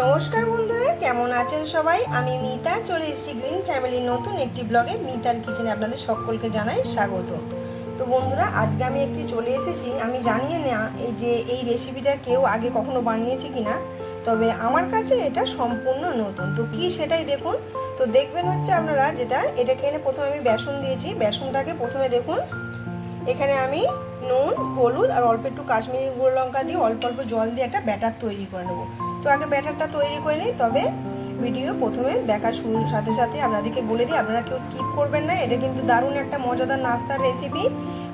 নমস্কার বন্ধুরা, কেমন আছেন সবাই? আমি মিতা, চলে এসেছি গ্রিন ফ্যামিলির নতুন একটি ব্লগে। মিতার কিচেনে আপনাদের সকলকে জানাই স্বাগত। তো বন্ধুরা, আজকে আমি একটি চলে এসেছি। আমি জানিয়ে না, এই যে এই রেসিপিটা কেউ আগে কখনো বানিয়েছে কিনা, তবে আমার কাছে এটা সম্পূর্ণ নতুন। তো কি সেটাই দেখুন। তো দেখবেন হচ্ছে আপনারা যেটা, এটাকে এনে প্রথমে আমি বেসন দিয়েছি। বেসনটাকে প্রথমে দেখুন। এখানে আমি নুন, হলুদ আর অল্প একটু কাশ্মীরি গুঁড়ো লঙ্কা দিয়ে অল্প অল্প জল দিয়ে একটা ব্যাটার তৈরি করে নেব। তো আগে ব্যাটারটা তৈরি করে নিই, তবে ভিডিও প্রথমে দেখার শুরুর সাথে সাথে আপনাদেরকে বলে দিই, আপনারা কেউ স্কিপ করবেন না। এটা কিন্তু দারুণ একটা মজাদার নাস্তার রেসিপি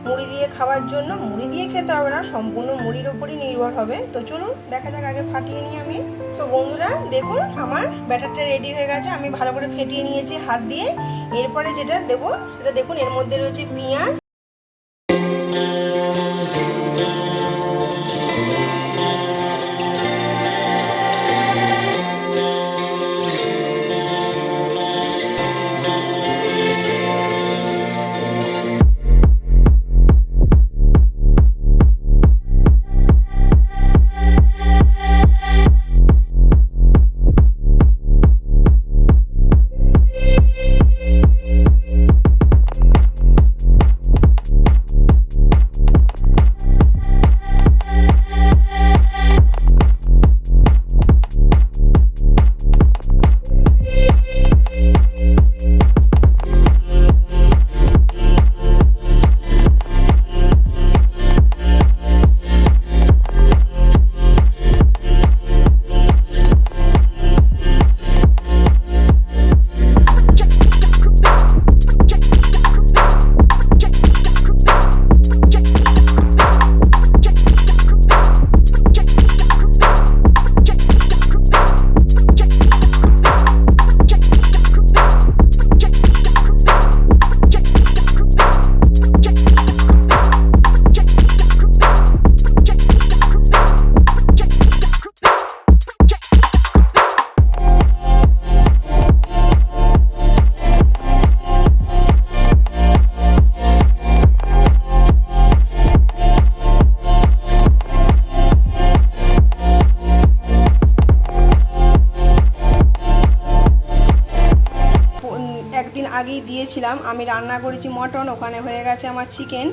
মুড়ি দিয়ে খাওয়ার জন্য, মুড়ি দিয়ে খেতে হবে না, সম্পূর্ণ মুড়ির ওপরই নির্ভর হবে। তো চলুন, দেখা যাক আগে ফাটিয়ে নিই আমি। তো বন্ধুরা, দেখুন, আমার ব্যাটারটা রেডি হয়ে গেছে। আমি ভালো করে ফেটিয়ে নিয়েছি হাত দিয়ে। এরপরে যেটা দেবো, সেটা দেখুন, এর মধ্যে রয়েছে পেঁয়াজ। আগেই দিয়েছিলাম। আমি রান্না করেছি মটন, ওখানে হয়ে গেছে আমার চিকেন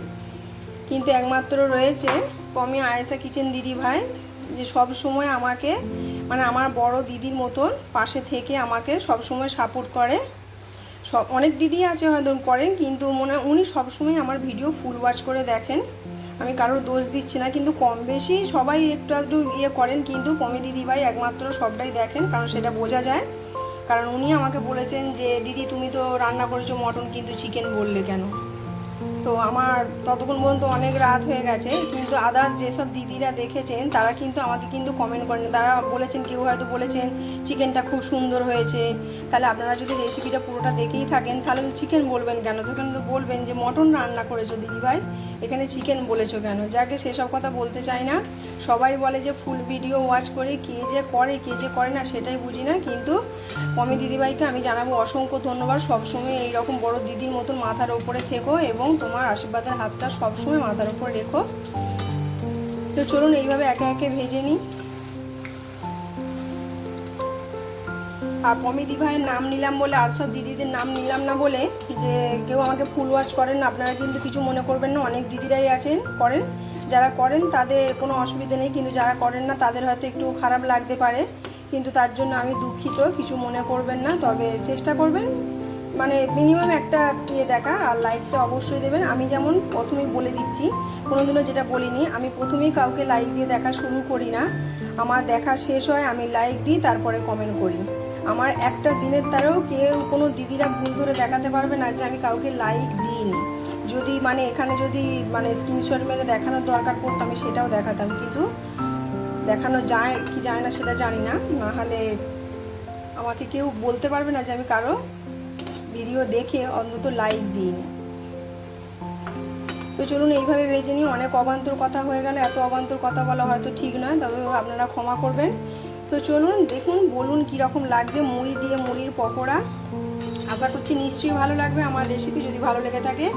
কিন্তু একমাত্র রয়েছে পমি আয়েসা কিচেন দিদি ভাই, যে সব সময় আমাকে মানে আমার বড় দিদির মতন পাশে থেকে আমাকে সব সময় সাপোর্ট করে। সব, অনেক দিদি আছে হয়তো করেন, কিন্তু মনে উনি সবসময় আমার ভিডিও ফুল ওয়াচ করে দেখেন। আমি কারোর দোষ দিচ্ছি না, কিন্তু কম বেশি সবাই একটু একটু ইয়ে করেন, কিন্তু পমি দিদি ভাই একমাত্র সবটাই দেখেন, কারণ সেটা বোঝা যায়। কারণ উনি আমাকে বলেছেন যে, দিদি, তুমি তো রান্না করেছ মটন, কিন্তু চিকেন বললে কেন? তো আমার ততক্ষণ পর্যন্ত অনেক রাত হয়ে গেছে, কিন্তু আদার্স যেসব দিদিরা দেখেছেন, তারা কিন্তু আমাকে কিন্তু কমেন্ট করেন। তারা বলেছেন, কেউ হয়তো বলেছেন চিকেনটা খুব সুন্দর হয়েছে। তাহলে আপনারা যদি রেসিপিটা পুরোটা দেখেই থাকেন, তাহলে তো চিকেন বলবেন কেন? তখন তো বলবেন যে, মটন রান্না করেছ দিদিভাই, এখানে চিকেন বলেছ কেন? যাকে সেসব কথা বলতে চাই না। সবাই বলে যে ফুল ভিডিও ওয়াচ করে, কে যে করে, কে যে করে না, সেটাই বুঝি না। কিন্তু মমি দিদিভাইকে আমি জানাব অসংখ্য ধন্যবাদ। সবসময় এইরকম বড় দিদির মতন মাথার ওপরে থেকো এবং তোমার আশীর্বাদের হাতটা সবসময় মাথার উপর রেখো। তো চলুন এইভাবে একে একে ভেজে নিই। আর পমিদি ভাইয়ের নাম নিলাম বলে, আর সব দিদিদের নাম নিলাম না বলে যে কেউ আমাকে ফুল ওয়াচ করেন আপনারা কিন্তু কিছু মনে করবেন না, অনেক দিদিরাই আছেন, করেন। যারা করেন তাদের কোনো অসুবিধা নেই, কিন্তু যারা করেন না তাদের হয়তো একটু খারাপ লাগতে পারে। কিন্তু তার জন্য আমি দুঃখিত, কিছু মনে করবেন না, তবে চেষ্টা করবেন। মানে মিনিমাম একটা ইয়ে দেখা, আর লাইকটা অবশ্যই দেবেন। আমি যেমন প্রথমেই বলে দিচ্ছি, কোনোদিনও যেটা বলিনি, আমি প্রথমেই কাউকে লাইক দিয়ে দেখা শুরু করি না। আমার দেখা শেষ হয়, আমি লাইক দিই, তারপরে কমেন্ট করি। আমার একটা দিনের তারেও কেউ কোনো দিদিরা ভুল ধরে দেখাতে পারবে না যে আমি কাউকে লাইক দিইনি। যদি মানে এখানে যদি মানে স্ক্রিনশট মেরে দেখানোর দরকার পড়তো, আমি সেটাও দেখাতাম। কিন্তু দেখানো যায়, কি যায় না সেটা জানি না। না হলে আমাকে কেউ বলতে পারবে না যে আমি কারও ভিডিও দেখে অন্তত লাইক দিই তো চলুন এইভাবে ভেজে নিই অনেক অবান্তর কথা হয়ে গেলে, এত অবান্তর কথা বলা হয়তো ঠিক নয়, তবে আপনারা ক্ষমা করবেন। তো চলুন দেখুন, বলুন কীরকম লাগছে মুড়ি দিয়ে মুড়ির পকোড়া। আশা করছি নিশ্চয়ই ভালো লাগবে, আমার রেসিপি যদি ভালো লেগে থাকে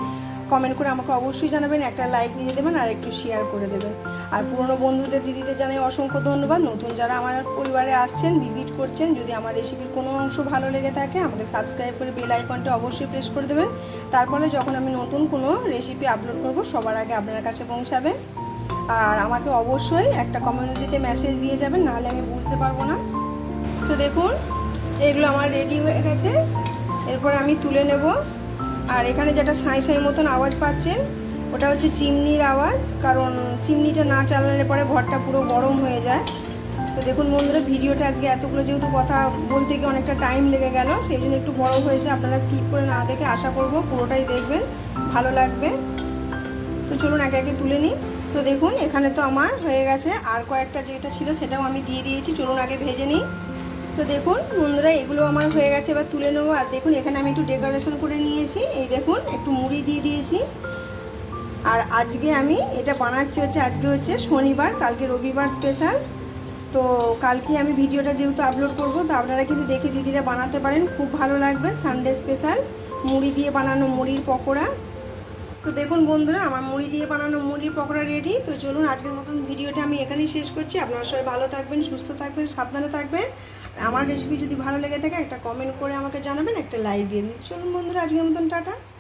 কমেন্ট করে আমাকে অবশ্যই জানাবেন, একটা লাইক দিয়ে দেবেন আর একটু শেয়ার করে দেবেন। আর পুরনো বন্ধুদের দিদিদের জানাই অসংখ্য ধন্যবাদ। নতুন যারা আমার পরিবারে আসছেন ভিজিট করছেন, যদি আমার রেসিপির কোনো অংশ ভালো লেগে থাকে, আমাকে সাবস্ক্রাইব করে বেল আইকনটা অবশ্যই প্রেস করে দেবেন। তারপরে যখন আমি নতুন কোনো রেসিপি আপলোড করব, সবার আগে আপনার কাছে পৌঁছাবে আর আমাকে অবশ্যই একটা কমিউনিটিতে মেসেজ দিয়ে যাবেন, নাহলে আমি বুঝতে পারব না। তো দেখুন, এগুলো আমার রেডি হয়ে গেছে। এরপর আমি তুলে নেব। আর এখানে যেটা সাঁই সাঁই মতন আওয়াজ পাচ্ছেন ওটা হচ্ছে চিমনির আওয়াজ, কারণ চিমনিটা না চালালে পরে ঘরটা পুরো গরম হয়ে যায়। তো দেখুন বন্ধুরা, ভিডিওটা আজকে এতগুলো যেহেতু কথা বলতে গিয়ে অনেকটা টাইম লেগে গেল, সেই জন্য একটু বড় হয়েছে, আপনারা স্কিপ করে না দেখে আশা করব পুরোটাই দেখবেন, ভালো লাগবে। তো চলুন একে একে তুলে নিই। তো দেখুন, এখানে তো আমার হয়ে গেছে, আর কয়েকটা যেটা ছিল সেটাও আমি দিয়ে দিয়েছি, চলুন আগে ভেজে নিই। তো দেখুন বন্ধুরা, এগুলো আমার হয়ে গেছে, এবার তুলে নেব। আর দেখুন, এখানে আমি একটু ডেকোরেশন করে নিয়েছি, এই দেখুন, একটু মুড়ি দিয়ে দিয়েছি। আর আজকে আমি এটা বানাচ্ছি হচ্ছে, আজকে হচ্ছে শনিবার, কালকে রবিবার স্পেশাল তো কালকে আমি ভিডিওটা যেহেতু আপলোড করব, তো আপনারা কিন্তু দেখে দিদিরা বানাতে পারেন, খুব ভালো লাগবে সানডে স্পেশাল মুড়ি দিয়ে বানানো মুড়ির পকোড়া। তো দেখুন বন্ধুরা, আমার মুড়ি দিয়ে বানানো মুড়ির পকোড়া রেডি তো চলুন, আজকের মতন ভিডিওটা আমি এখানেই শেষ করছি। আপনারা সবাই ভালো থাকবেন, সুস্থ থাকবেন, সাবধানে থাকবেন। আমার রেসিপি যদি ভালো লেগে থাকে, একটা কমেন্ট করে আমাকে জানাবেন, একটা লাইক দিয়ে দিন। চলুন বন্ধুরা, আজকের মতন, টাটা।